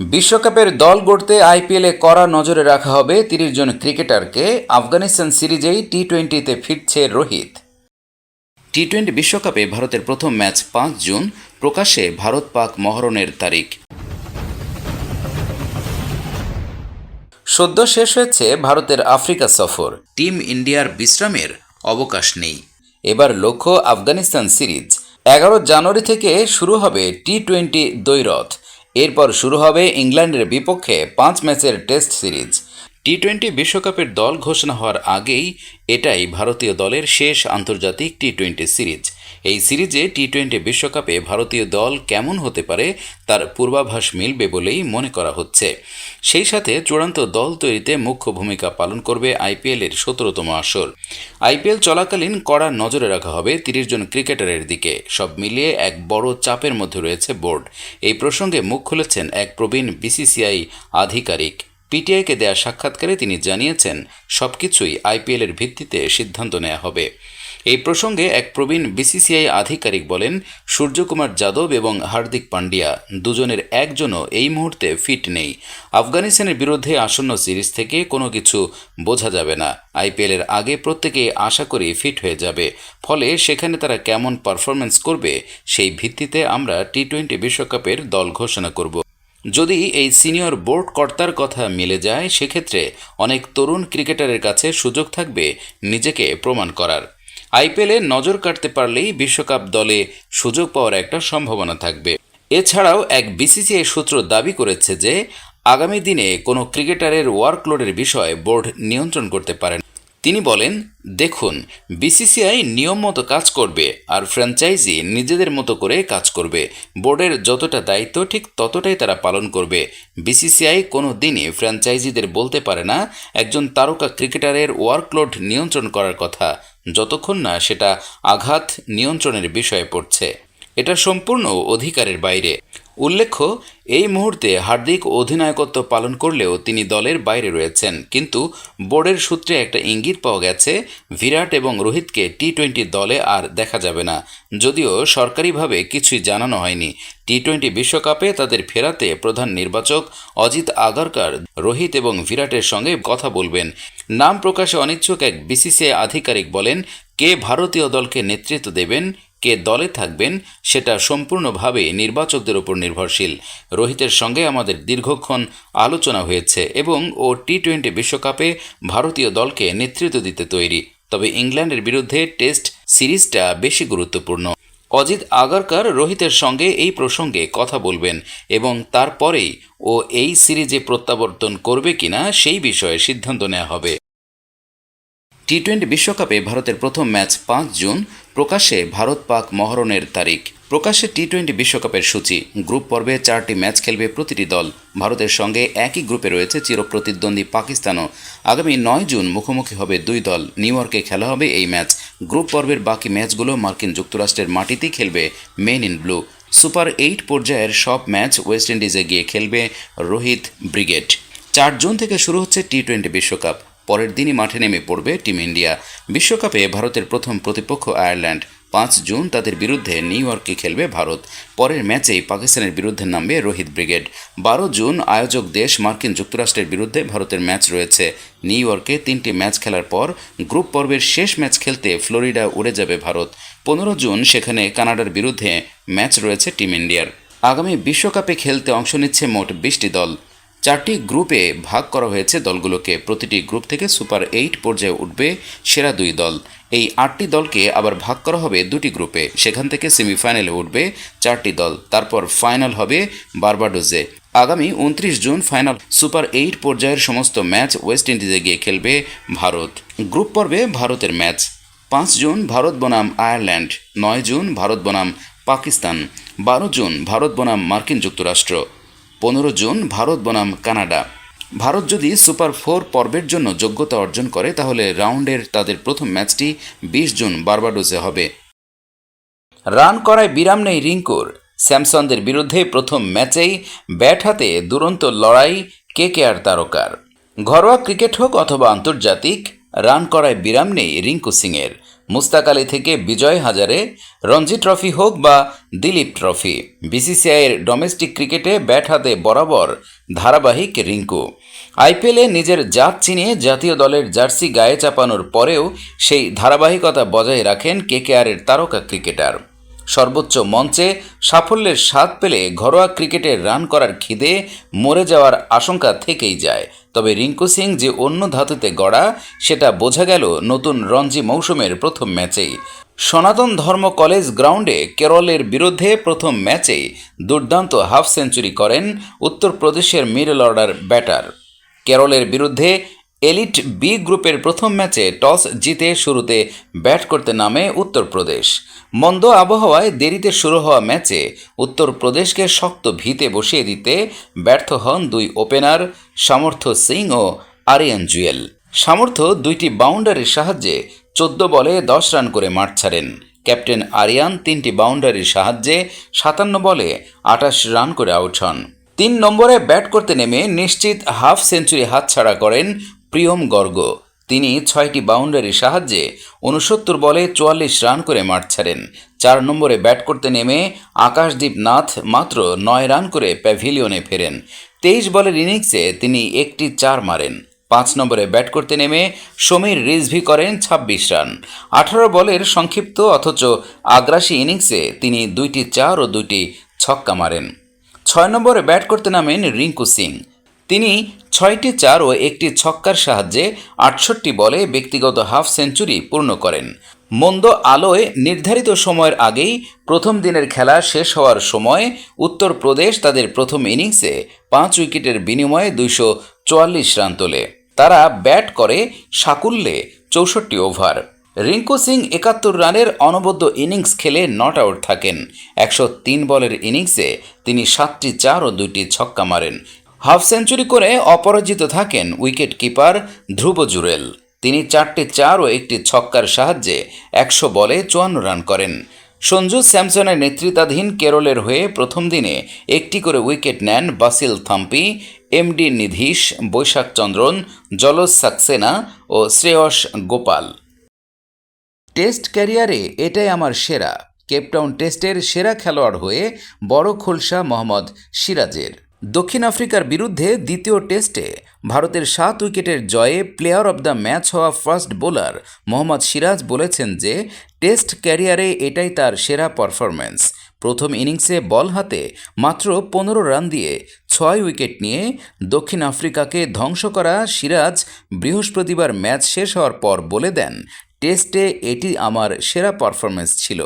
বিশ্বকাপের দল গড়তে আইপিএলে কড়া নজরে রাখা হবে তিরিশ জন ক্রিকেটারকে। আফগানিস্তান সিরিজেই টি টোয়েন্টিতে ফিরছে রোহিত। টি টোয়েন্টি বিশ্বকাপে ভারতের প্রথম ম্যাচ পাঁচ জুন। প্রকাশে ভারত পাক মহরণের তারিখ। সদ্য শেষ হয়েছে ভারতের আফ্রিকা সফর। টিম ইন্ডিয়ার বিশ্রামের অবকাশ নেই। এবার লক্ষ্য আফগানিস্তান সিরিজ। এগারো জানুয়ারি থেকে শুরু হবে টি টোয়েন্টি দ্বৈরথ। এরপর শুরু হবে ইংল্যান্ডের বিপক্ষে পাঁচ ম্যাচের টেস্ট সিরিজ। টি টোয়েন্টি বিশ্বকাপের দল ঘোষণা হওয়ার আগেই এটাই ভারতীয় দলের শেষ আন্তর্জাতিক টি টোয়েন্টি সিরিজ। এই সিরিজে টি টোয়েন্টি বিশ্বকাপে ভারতীয় দল কেমন হতে পারে তার পূর্বাভাস মিলবে বলেই মনে করা হচ্ছে। সেই সাথে চূড়ান্ত দল তৈরিতে মুখ্য ভূমিকা পালন করবে আইপিএলের সতেরোতম আসর। আইপিএল চলাকালীন কড়া নজরে রাখা হবে তিরিশ জন ক্রিকেটারের দিকে। সব মিলিয়ে এক বড় চাপের মধ্যে রয়েছে বোর্ড। এই প্রসঙ্গে মুখ খুলেছেন এক প্রবীণ বিসিসিআই আধিকারিক। পিটিআইকে দেয়া সাক্ষাৎকারে তিনি জানিয়েছেন, সবকিছুই আইপিএলের ভিত্তিতে সিদ্ধান্ত নেওয়া হবে। এই প্রসঙ্গে এক প্রবীণ বিসিসিআই আধিকারিক বলেন, সূর্যকুমার যাদব এবং হার্দিক পান্ডিয়া দুজনের একজনও এই মুহূর্তে ফিট নেই। আফগানিস্তানের বিরুদ্ধে আসন্ন সিরিজ থেকে কোনো কিছু বোঝা যাবে না। আইপিএলের আগে প্রত্যেকে আশা করি ফিট হয়ে যাবে। ফলে সেখানে তারা কেমন পারফরমেন্স করবে সেই ভিত্তিতে আমরা টি টোয়েন্টি বিশ্বকাপের দল ঘোষণা করব। যদি এই সিনিয়র বোর্ড কর্তার কথা মিলে যায়, সেক্ষেত্রে অনেক তরুণ ক্রিকেটারের কাছে সুযোগ থাকবে নিজেকে প্রমাণ করার। আইপিএলে নজর কাটতে পারলেই বিশ্বকাপ দলে সুযোগ পাওয়ার একটা সম্ভাবনা থাকবে। এছাড়াও এক বিসিসিআই সূত্র দাবি করেছে যে, আগামী দিনে কোনো ক্রিকেটারের ওয়ার্কলোডের বিষয়ে বোর্ড নিয়ন্ত্রণ করতে পারেন তিনি বলেন, দেখুন বিসিসিআই নিয়ম মতো কাজ করবে আর ফ্র্যাঞ্চাইজি নিজেদের মতো করে কাজ করবে। বোর্ডের যতটা দায়িত্ব, ঠিক ততটাই তারা পালন করবে। বিসিসিআই কোনো দিনই ফ্র্যাঞ্চাইজিদের বলতে পারে না, একজন তারকা ক্রিকেটারের ওয়ার্কলোড নিয়ন্ত্রণ করার কথা। যতক্ষণ না সেটা আঘাত নিয়ন্ত্রণের বিষয়ে পড়ছে। এটা সম্পূর্ণ অধিকারের বাইরে। উল্লেখ্য, এই মুহূর্তে হার্দিক অধিনায়কত্ব পালন করলেও তিনি দলের বাইরে রয়েছেন। কিন্তু বোর্ডের সূত্রে একটা ইঙ্গিত পাওয়া গেছে বিরাট এবং রোহিতকে টি টোয়েন্টি দলে আর দেখা যাবে না। যদিও সরকারিভাবে কিছুই জানানো হয়নি। টি টোয়েন্টি বিশ্বকাপে তাদের ফেরাতে প্রধান নির্বাচক অজিত আগারকার, রোহিত এবং বিরাটের সঙ্গে কথা বলবেন। নাম প্রকাশে অনিচ্ছুক এক বিসিসিআই আধিকারিক বলেন, কে ভারতীয় দলকে নেতৃত্ব দেবেন কে দলে থাকবেন, সেটা সম্পূর্ণভাবে নির্বাচকদের উপর নির্ভরশীল। রোহিতের সঙ্গে আমাদের দীর্ঘক্ষণ আলোচনা হয়েছে এবং ও টি টোয়েন্টি বিশ্বকাপে ভারতীয় দলকে নেতৃত্ব দিতে তৈরি। তবে ইংল্যান্ডের বিরুদ্ধে টেস্ট সিরিজটা বেশি গুরুত্বপূর্ণ। অজিত আগারকার রোহিতের সঙ্গে এই প্রসঙ্গে কথা বলবেন এবং তারপরেই ও এই সিরিজে প্রত্যাবর্তন করবে কিনা সেই বিষয়ে সিদ্ধান্ত নেওয়া হবে। টি টোয়েন্টি বিশ্বকাপে ভারতের প্রথম ম্যাচ পাঁচ জুন। প্রকাশ্যে ভারত পাক মহরণের তারিখ। প্রকাশ্যে টি টোয়েন্টি বিশ্বকাপের সূচি। গ্রুপ পর্বে চারটি ম্যাচ খেলবে প্রতিটি দল। ভারতের সঙ্গে একই গ্রুপে রয়েছে চিরপ্রতিদ্বন্দ্বী পাকিস্তানও। আগামী নয় জুন মুখোমুখি হবে দুই দল। নিউ ইয়র্কে খেলা হবে এই ম্যাচ। গ্রুপ পর্বের বাকি ম্যাচগুলো মার্কিন যুক্তরাষ্ট্রের মাটিতেই খেলবে men in blue. Super eight পর্যায়ের সব ম্যাচ ওয়েস্ট ইন্ডিজে গিয়ে খেলবে রোহিত ব্রিগেড। চার জুন থেকে শুরু হচ্ছে টি টোয়েন্টি বিশ্বকাপ। পরের দিনই মাঠে নেমে পড়বে টিম ইন্ডিয়া। বিশ্বকাপে ভারতের প্রথম প্রতিপক্ষ আয়ারল্যান্ড। পাঁচ জুন তাদের বিরুদ্ধে নিউ ইয়র্কে খেলবে ভারত। পরের ম্যাচেই পাকিস্তানের বিরুদ্ধে নামবে রোহিত ব্রিগেড। বারো জুন আয়োজক দেশ মার্কিন যুক্তরাষ্ট্রের বিরুদ্ধে ভারতের ম্যাচ রয়েছে। নিউ ইয়র্কে তিনটি ম্যাচ খেলার পর গ্রুপ পর্বের শেষ ম্যাচ খেলতে ফ্লোরিডা উড়ে যাবে ভারত। পনেরো জুন সেখানে কানাডার বিরুদ্ধে ম্যাচ রয়েছে টিম ইন্ডিয়ার। আগামী বিশ্বকাপে খেলতে অংশ নিচ্ছে মোট বিশটি দল। চারটি গ্রুপে ভাগ করা হয়েছে দলগুলোকে। প্রতিটি গ্রুপ থেকে সুপার এইট পর্যায়ে উঠবে সেরা দুই দল। এই আটটি দলকে আবার ভাগ করা হবে দুটি গ্রুপে। সেখান থেকে সেমিফাইনালে উঠবে চারটি দল। তারপর ফাইনাল হবে বারবাডোজে আগামী উনত্রিশ জুন ফাইনাল সুপার এইট পর্যায়ের সমস্ত ম্যাচ ওয়েস্ট ইন্ডিজে গিয়ে খেলবে ভারত। গ্রুপ পর্বে ভারতের ম্যাচ। পাঁচ জুন ভারত বনাম আয়ারল্যান্ড, নয় জুন ভারত বনাম পাকিস্তান, বারো জুন ভারত বনাম মার্কিন যুক্তরাষ্ট্র। পনেরো জুন ভারত বনাম কানাডা। ভারত যদি সুপার ফোর পর্বের জন্য যোগ্যতা অর্জন করে, তাহলে রাউন্ডের তাদের প্রথম ম্যাচটি বিশ জুন বারবাডোসে হবে। রান করায় বিরাম নেই রিঙ্কুর। স্যামসনদের বিরুদ্ধে প্রথম ম্যাচেই ব্যাট হাতে দুরন্ত লড়াই কে কে আর তারকার। ঘরোয়া ক্রিকেট হোক অথবা আন্তর্জাতিক, রান করায় বিরাম নেই রিঙ্কু সিংয়ের। মুস্তাক আলী থেকে বিজয় হাজারে, রঞ্জি ট্রফি হোক বা দিলীপ ট্রফি, বিসিসিআইয়ের ডোমেস্টিক ক্রিকেটে ব্যাট হাতে বরাবর ধারাবাহিক রিঙ্কু আইপিএলে নিজের জাত চিনিয়ে জাতীয় দলের জার্সি গায়ে চাপানোর পরেও সেই ধারাবাহিকতা বজায় রাখেন কেকেআরের তারকা ক্রিকেটার। সর্বোচ্চ মঞ্চে সাফল্যের স্বাদ পেলে ঘরোয়া ক্রিকেটে রান করার খিদে মরে যাওয়ার আশঙ্কা থেকেই যায় তবে রিঙ্কু সিং যে অন্য ধাতুতে গড়া, সেটা বোঝা গেল নতুন রঞ্জি মৌসুমের প্রথম ম্যাচেই। সনাতন ধর্ম কলেজ গ্রাউন্ডে কেরলের বিরুদ্ধে প্রথম ম্যাচে দুর্দান্ত হাফ সেঞ্চুরি করেন উত্তরপ্রদেশের মিডল অর্ডার ব্যাটার। কেরলের বিরুদ্ধে এলিট বি গ্রুপের প্রথম ম্যাচে টস জিতে শুরুতে ব্যাট করতে নামে উত্তরপ্রদেশ। মন্দ আবহাওয়ায় দেরিতে শুরু হওয়া ম্যাচে উত্তরপ্রদেশকে শক্ত ভিতে বসিয়ে দিতে ব্যর্থ হন দুই ওপেনার সামর্থ্য সিং ও আরিয়ান জুয়েল। সামর্থ্য দুইটি বাউন্ডারির সাহায্যে চোদ্দ বলে দশ রান করে মাঠ ছাড়েন। ক্যাপ্টেন আরিয়ান তিনটি বাউন্ডারির সাহায্যে সাতান্ন বলে আটাশ রান করে আউট হন। তিন নম্বরে ব্যাট করতে নেমে নিশ্চিত হাফ সেঞ্চুরি হাতছাড়া করেন প্রিয়ম গর্গ। তিনি ছয়টি বাউন্ডারির সাহায্যে উনসত্তর বলে চুয়াল্লিশ রান করে মাঠ ছাড়েন। চার নম্বরে ব্যাট করতে নেমে আকাশদীপ নাথ মাত্র নয় রান করে প্যাভিলিয়নে ফেরেন। তেইশ বলের ইনিংসে তিনি একটি চার মারেন। পাঁচ নম্বরে ব্যাট করতে নেমে সমীর রিজভি করেন ২৬ রান। আঠারো বলের সংক্ষিপ্ত অথচ আগ্রাসী ইনিংসে তিনি দুইটি চার ও দুইটি ছক্কা মারেন। ছয় নম্বরে ব্যাট করতে নামেন রিঙ্কু সিং। তিনি ছয়টি চার ও একটি ছক্কার সাহায্যে আটষট্টি বলে ব্যক্তিগত হাফ সেঞ্চুরি পূর্ণ করেন। মন্দ আলোয় নির্ধারিত সময়ের আগেই প্রথম দিনের খেলা শেষ হওয়ার সময় উত্তরপ্রদেশ তাদের প্রথম ইনিংসে পাঁচ উইকেটের বিনিময়ে দুইশো চুয়াল্লিশ রান তোলে। তারা ব্যাট করে সাকুল্যে চৌষট্টি ওভার। রিঙ্কু সিং একাত্তর রানের অনবদ্য ইনিংস খেলে নট আউট থাকেন। একশো তিন বলের ইনিংসে তিনি সাতটি চার ও দুইটি ছক্কা মারেন। হাফ সেঞ্চুরি করে অপরাজিত থাকেন উইকেট কিপার ধ্রুব জুরেল। তিনি চারটি চার ও একটি ছক্কার সাহায্যে একশো বলে চুয়ান্ন রান করেন। সঞ্জু স্যামসনের নেতৃত্বাধীন কেরলের হয়ে প্রথম দিনে একটি করে উইকেট নেন বাসিল থাম্পি, এমডি নিধীশ, বৈশাখ চন্দ্রন, জলজ সাক্সেনা ও শ্রেয়স গোপাল। টেস্ট ক্যারিয়ারে এটাই আমার সেরা। কেপটাউন টেস্টের সেরা খেলোয়াড় হয়ে বড় খোলসা মোহাম্মদ সিরাজের। দক্ষিণ আফ্রিকার বিরুদ্ধে দ্বিতীয় টেস্টে ভারতের সাত উইকেটের জয়ে প্লেয়ার অব দ্য ম্যাচ হওয়া ফার্স্ট বোলার মোহাম্মদ সিরাজ বলেছেন যে, টেস্ট ক্যারিয়ারে এটাই তার সেরা পারফরম্যান্স। প্রথম ইনিংসে বল হাতে মাত্র পনেরো রান দিয়ে ছয় উইকেট নিয়ে দক্ষিণ আফ্রিকাকে ধ্বংস করা সিরাজ বৃহস্পতিবার ম্যাচ শেষ হওয়ার পর বলে দেন, টেস্টে এটি আমার সেরা পারফরম্যান্স ছিল।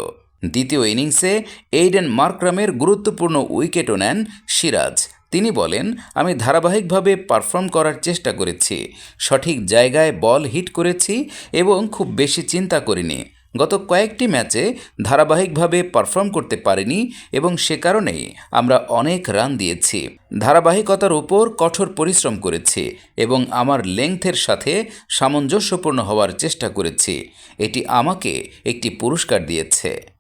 দ্বিতীয় ইনিংসে এইডেন মার্ক্রামের গুরুত্বপূর্ণ উইকেটও নেন সিরাজ। তিনি বলেন, আমি ধারাবাহিকভাবে পারফর্ম করার চেষ্টা করেছি। সঠিক জায়গায় বল হিট করেছি এবং খুব বেশি চিন্তা করিনি। গত কয়েকটি ম্যাচে ধারাবাহিকভাবে পারফর্ম করতে পারিনি এবং সে কারণেই আমরা অনেক রান দিয়েছি। ধারাবাহিকতার উপর কঠোর পরিশ্রম করেছি এবং আমার লেংথের সাথে সামঞ্জস্যপূর্ণ হওয়ার চেষ্টা করেছি। এটি আমাকে একটি পুরস্কার দিয়েছে।